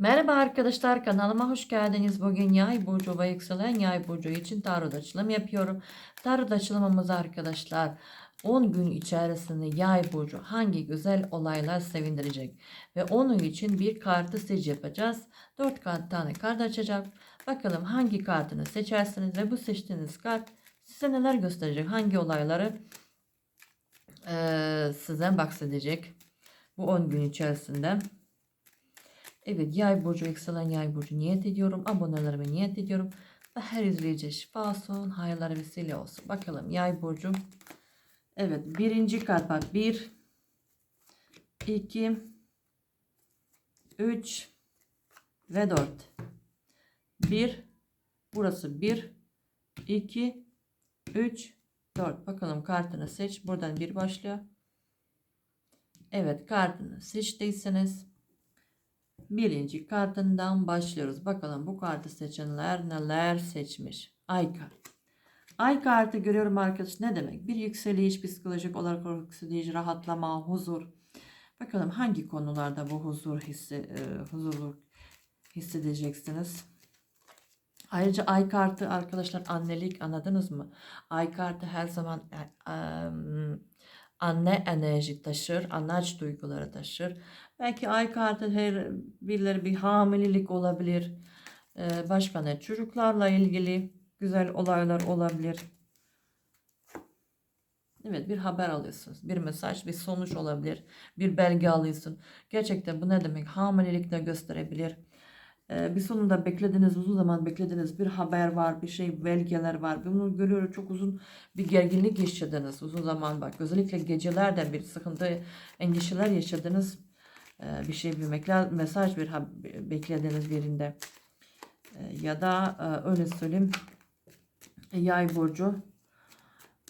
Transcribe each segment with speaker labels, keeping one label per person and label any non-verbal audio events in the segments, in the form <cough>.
Speaker 1: Merhaba arkadaşlar kanalıma hoş geldiniz. Bugün yay burcu ve yükselen yay burcu için tarot açılım yapıyorum. Tarot açılımımız arkadaşlar 10 gün içerisinde yay burcu hangi güzel olaylar sevindirecek. Ve onun için bir kartı seç yapacağız. 4 kart tane kart açacağım. Bakalım hangi kartını seçersiniz ve bu seçtiğiniz kart size neler gösterecek. Hangi olayları eee size bahsedecek. Bu 10 gün içerisinde. Evet yay burcu yükselen yay burcu niyet ediyorum. Abonelerime niyet ediyorum. Ve her izleyici şifa olsun. Hayırlar vesile olsun. Bakalım yay burcu. Evet birinci kart bak. Bir. iki, Üç. Ve dört. Bir. Burası bir. iki, Üç. Dört. Bakalım kartını seç. Buradan bir başlıyor. Evet kartını seçtiyseniz birinci kartından başlıyoruz. Bakalım bu kartı seçenler neler seçmiş. Ay kartı. Ay kartı görüyorum arkadaş ne demek? Bir yükseliş, psikolojik olarak yükseliş, rahatlama, huzur. Bakalım hangi konularda bu huzur hissi, e, huzurlu hissedeceksiniz. Ayrıca ay kartı arkadaşlar annelik anladınız mı? Ay kartı her zaman e, anne enerji taşır, anaç duyguları taşır. Belki ay kartı her birileri bir hamilelik olabilir. Ee, başka ne? Çocuklarla ilgili güzel olaylar olabilir. Evet bir haber alıyorsunuz. Bir mesaj, bir sonuç olabilir. Bir belge alıyorsun. Gerçekten bu ne demek? Hamilelik de gösterebilir. Ee, bir sonunda beklediğiniz, uzun zaman beklediğiniz bir haber var, bir şey, belgeler var. Bunu görüyorum çok uzun bir gerginlik yaşadınız. Uzun zaman bak. Özellikle gecelerde bir sıkıntı, endişeler yaşadınız. Ee, bir şey, bir mesaj, bir beklediğiniz birinde. Ee, ya da e, öyle söyleyeyim. Yay burcu.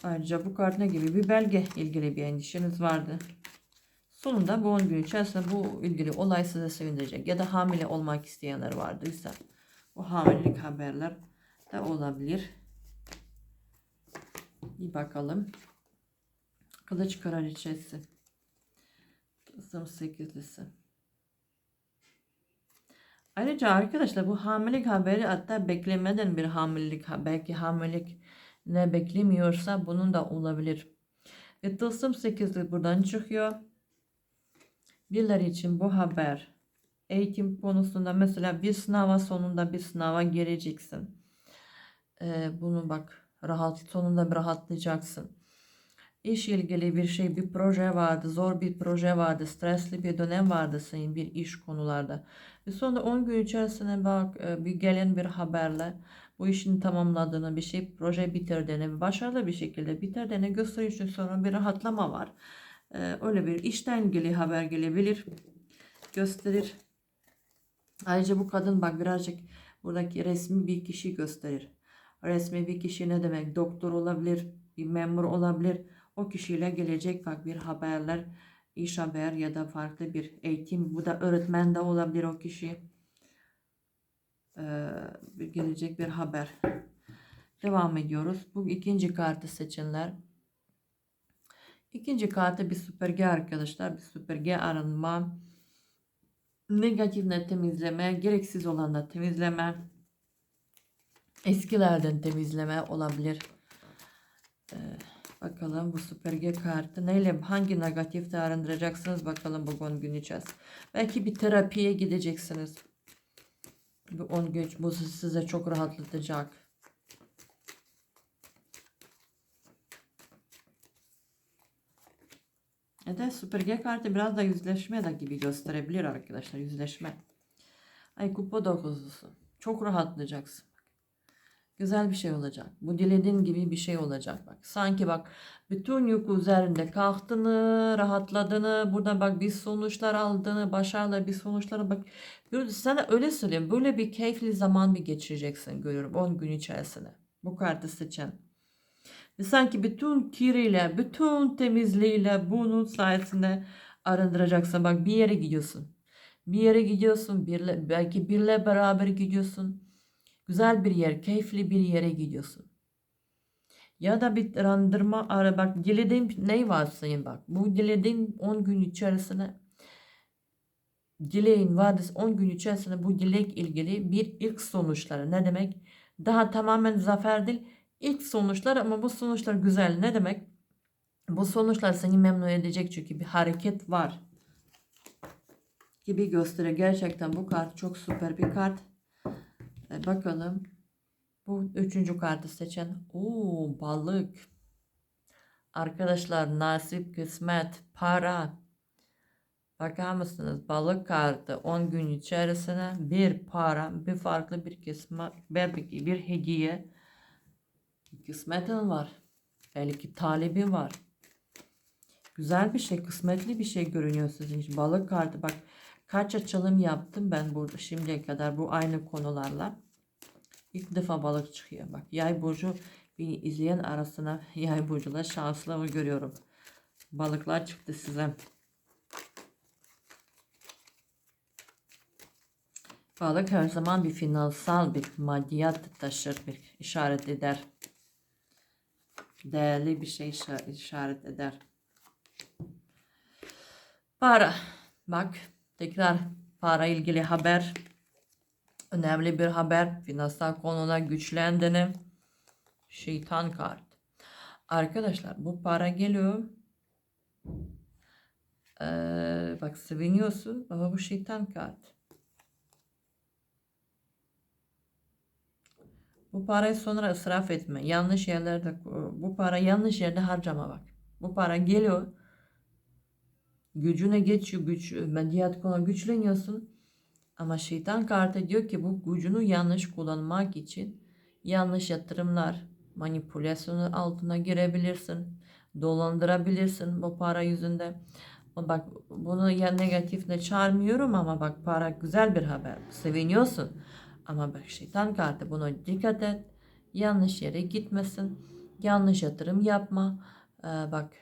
Speaker 1: Ayrıca bu kart ne gibi? Bir belge ilgili bir endişeniz vardı. Sonunda 10 gün içerisinde bu ilgili olay size sevindirecek. Ya da hamile olmak isteyenler vardıysa bu hamilelik haberler de olabilir. Bir bakalım. Kılıç kraliçesi. Kızım 8'lisi. Ayrıca arkadaşlar bu hamilelik haberi hatta beklemeden bir hamilelik belki hamilelik ne beklemiyorsa bunun da olabilir. Ve tılsım 8'li buradan çıkıyor. Birileri için bu haber eğitim konusunda mesela bir sınava sonunda bir sınava gireceksin. Ee, bunu bak rahat sonunda bir rahatlayacaksın. İş ilgili bir şey bir proje vardı zor bir proje vardı stresli bir dönem vardı senin bir iş konularda. Ve sonra 10 gün içerisinde bak e, bir gelen bir haberle bu işin tamamladığını bir şey proje bitirdiğini başarılı bir şekilde bitirdiğini gösteriyor sonra bir rahatlama var. Ee, öyle bir işten ilgili haber gelebilir. Gösterir. Ayrıca bu kadın bak birazcık buradaki resmi bir kişi gösterir. Resmi bir kişi ne demek? Doktor olabilir, bir memur olabilir. O kişiyle gelecek bak bir haberler, iş haber ya da farklı bir eğitim. Bu da öğretmen de olabilir o kişi. Ee, gelecek bir haber. Devam ediyoruz. Bu ikinci kartı seçenler. İkinci kartı bir süpürge arkadaşlar. Bir süpürge arınma. Negatif net temizleme. Gereksiz olanla temizleme. Eskilerden temizleme olabilir. Ee, bakalım bu süpürge kartı neyle hangi negatifte arındıracaksınız bakalım bu 10 gün içerisinde. Belki bir terapiye gideceksiniz. Bu 10 gün bu size çok rahatlatacak. Ya da süpürge kartı biraz da yüzleşme de gibi gösterebilir arkadaşlar. Yüzleşme. Ay kupa dokuzlusu. Çok rahatlayacaksın. Güzel bir şey olacak. Bu dilediğin gibi bir şey olacak bak. Sanki bak bütün yük üzerinde kalktığını, rahatladığını, burada bak bir sonuçlar aldığını, başarılı bir sonuçlara bak. Sana öyle söyleyeyim. Böyle bir keyifli zaman bir geçireceksin görüyorum 10 gün içerisinde. Bu kartı seçen. Ve sanki bütün kiriyle, bütün temizliğiyle bunun sayesinde arındıracaksın. Bak bir yere gidiyorsun. Bir yere gidiyorsun. Birle, belki birle beraber gidiyorsun. Güzel bir yer, keyifli bir yere gidiyorsun. Ya da bir arındırma ara bak dilediğin ne varsa bak. Bu dilediğin 10 gün içerisinde dileğin vadisi 10 gün içerisinde bu dilek ilgili bir ilk sonuçları ne demek? Daha tamamen zafer değil. İlk sonuçlar ama bu sonuçlar güzel. Ne demek? Bu sonuçlar seni memnun edecek çünkü bir hareket var. Gibi gösteriyor. Gerçekten bu kart çok süper bir kart. E, bakalım. Bu üçüncü kartı seçen. Oo balık. Arkadaşlar nasip, kısmet, para. Bakar mısınız? Balık kartı 10 gün içerisine bir para, bir farklı bir kısmet, bir, bir hediye. Kısmetin var. Belki talibin var. Güzel bir şey, kısmetli bir şey görünüyor sizin için. Balık kartı bak kaç açılım yaptım ben burada şimdiye kadar bu aynı konularla. İlk defa balık çıkıyor. Bak yay burcu beni izleyen arasına <laughs> yay burcular şanslı görüyorum. Balıklar çıktı size. Balık her zaman bir finansal bir maddiyat taşır, bir işaret eder. Değerli bir şey işa- işaret eder. Para. Bak tekrar para ilgili haber. Önemli bir haber. Finansal konuda güçlendiğini. Şeytan kart. Arkadaşlar bu para geliyor. Ee, bak seviniyorsun ama bu şeytan kart. Bu parayı sonra israf etme. Yanlış yerlerde bu para yanlış yerde harcama bak. Bu para geliyor. Gücüne geçiyor güç medyat konu güçleniyorsun. Ama şeytan kartı diyor ki bu gücünü yanlış kullanmak için yanlış yatırımlar, manipülasyonu altına girebilirsin. Dolandırabilirsin bu para yüzünde. Bak bunu ya negatifle çağırmıyorum ama bak para güzel bir haber. Seviniyorsun. Ama bak şeytan kartı buna dikkat et. Yanlış yere gitmesin. Yanlış yatırım yapma. Ee, bak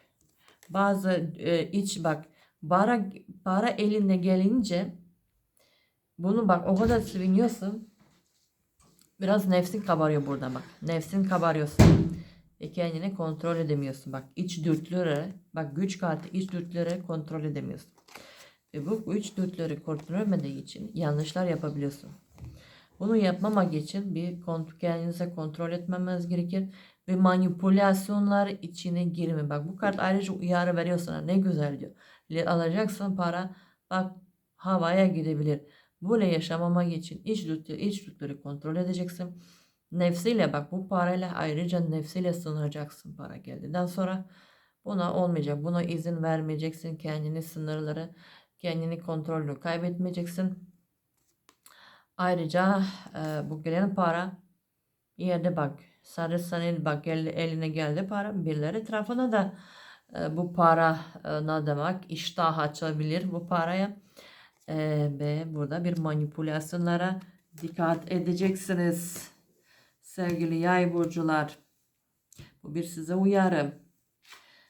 Speaker 1: bazı e, iç bak para, para eline gelince bunu bak o kadar seviniyorsun. Biraz nefsin kabarıyor burada bak. Nefsin kabarıyorsun. Ve kendini kontrol edemiyorsun. Bak iç dürtülere bak güç kartı iç dürtülere kontrol edemiyorsun. Ve bu iç dürtüleri kontrol etmediği için yanlışlar yapabiliyorsun. Bunu yapmamak için bir kendinize kontrol etmemeniz gerekir ve manipülasyonlar içine girme. Bak bu kart ayrıca uyarı veriyor sana. Ne güzel diyor. Alacaksın para bak havaya gidebilir. Böyle yaşamamak için iç dürtüleri, iç dürtüleri kontrol edeceksin. Nefsiyle bak bu parayla ayrıca nefsiyle sınıracaksın para geldiğinden sonra. Buna olmayacak. Buna izin vermeyeceksin. Kendini sınırları, kendini kontrolünü kaybetmeyeceksin. Ayrıca e, bu gelen para yerde bak sarı sanil bak el, eline geldi para birileri tarafına da e, bu para e, ne demek iştah açabilir bu paraya. E, ve burada bir manipülasyonlara dikkat edeceksiniz sevgili yay burcular. Bu bir size uyarı.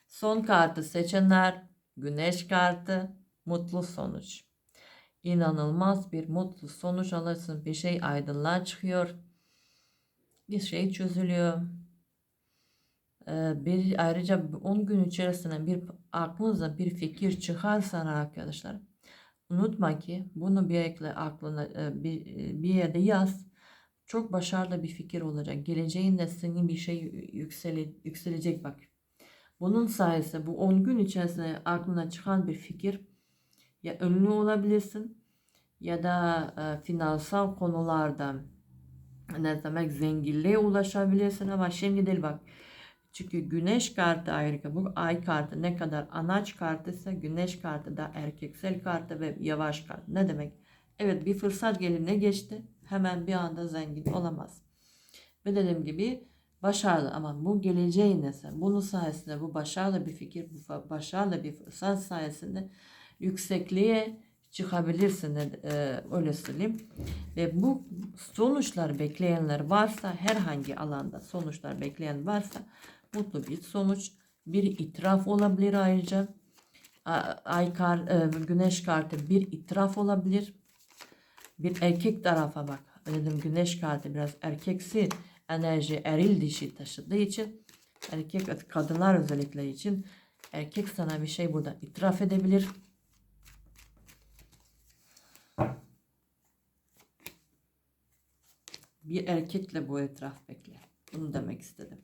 Speaker 1: Son kartı seçenler güneş kartı mutlu sonuç inanılmaz bir mutlu sonuç alırsın. Bir şey aydınlığa çıkıyor. Bir şey çözülüyor. Ee, bir ayrıca 10 gün içerisinde bir aklınıza bir fikir çıkarsa arkadaşlar unutma ki bunu bir ekle aklına e, bir, bir yerde yaz. Çok başarılı bir fikir olacak. Geleceğinde senin bir şey yüksele, yükselecek bak. Bunun sayesinde bu 10 gün içerisinde aklına çıkan bir fikir ya ünlü olabilirsin ya da e, finansal konularda ne demek zenginliğe ulaşabilirsin ama şimdi değil bak. Çünkü güneş kartı ayrıca bu ay kartı ne kadar anaç kartı ise güneş kartı da erkeksel kartı ve yavaş kart. Ne demek? Evet bir fırsat geline geçti. Hemen bir anda zengin olamaz. Ve dediğim gibi başarılı ama bu geleceğin ise bunun sayesinde bu başarılı bir fikir, bu başarılı bir fırsat sayesinde yüksekliğe çıkabilirsin e, öyle söyleyeyim. Ve bu sonuçlar bekleyenler varsa herhangi alanda sonuçlar bekleyen varsa mutlu bir sonuç bir itiraf olabilir ayrıca. Ay kar, e, güneş kartı bir itiraf olabilir. Bir erkek tarafa bak dedim güneş kartı biraz erkeksi enerji eril dişi taşıdığı için erkek kadınlar özellikle için erkek sana bir şey burada itiraf edebilir bir erkekle bu etraf bekle. Bunu demek istedim.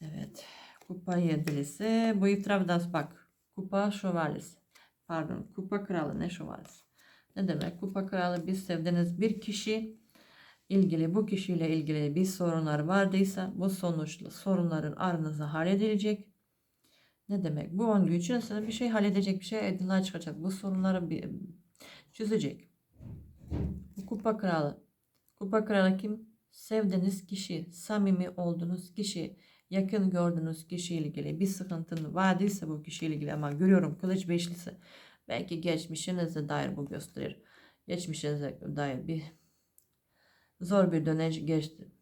Speaker 1: Evet. Kupa yedilisi. Bu etrafta bak. Kupa şövalyesi. Pardon. Kupa kralı ne şövalyesi? Ne demek? Kupa kralı bir sevdiğiniz bir kişi ilgili bu kişiyle ilgili bir sorunlar vardıysa bu sonuçlu sorunların aranızda halledilecek. Ne demek? Bu on gün içerisinde bir şey halledecek, bir şey edilen çıkacak. Bu sorunları bir, çözecek. Bu kupa kralı. Kupa kralı kim? Sevdiğiniz kişi, samimi olduğunuz kişi, yakın gördüğünüz kişiyle ilgili bir sıkıntın vardıysa bu kişiyle ilgili ama görüyorum kılıç beşlisi. Belki geçmişinize dair bu gösterir. Geçmişinize dair bir zor bir dönem geçti.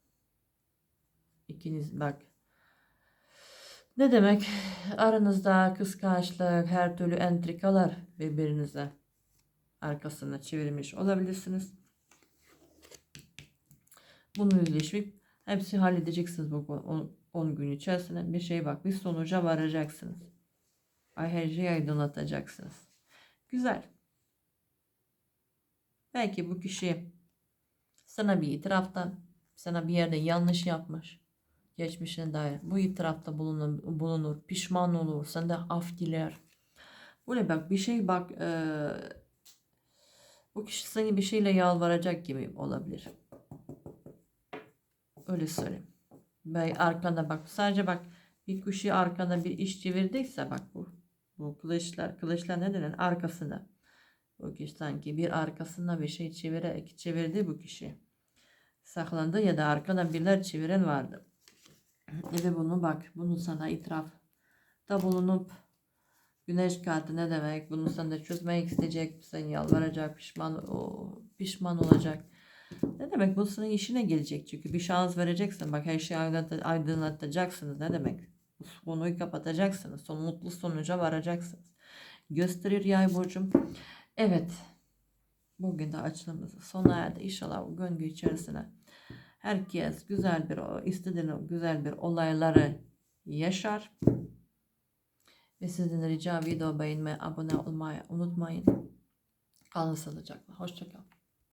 Speaker 1: İkiniz bak. Ne demek? Aranızda kıskançlık, her türlü entrikalar birbirinize arkasına çevirmiş olabilirsiniz. Bunu yüzleşmek hepsi halledeceksiniz bu 10 gün içerisinde. Bir şey bak bir sonuca varacaksınız. Ay her şeyi aydınlatacaksınız. Güzel. Belki bu kişi sana bir itirafta, sana bir yerde yanlış yapmış. Geçmişine dair. Bu itirafta bulunur, bulunur pişman olur, senden af diler. Böyle bak bir şey bak e, bu kişi seni bir şeyle yalvaracak gibi olabilir. Öyle söyleyeyim. Ve arkanda bak sadece bak bir kişi arkanda bir iş çevirdiyse bak bu bu kılıçlar kılıçlar ne denen arkasında. Bu kişi sanki bir arkasında bir şey çevirerek çevirdi bu kişi. Saklandı ya da arkada birler çeviren vardı. Ve bunu bak bunu sana itiraf da bulunup güneş kartı ne demek bunu sana çözmek isteyecek seni yalvaracak pişman o, pişman olacak ne demek? Bu senin işine gelecek çünkü. Bir şans vereceksin. Bak her şeyi aydınlat- aydınlatacaksınız. Ne demek? Bu konuyu kapatacaksınız. Son mutlu sonuca varacaksınız. Gösterir yay burcum. Evet. Bugün de açılımımızı sona erdi. İnşallah bu gönlü içerisine herkes güzel bir o istediğin güzel bir olayları yaşar. Ve sizden rica video beğenmeyi abone olmayı unutmayın. Kalın sağlıcakla. Hoşçakalın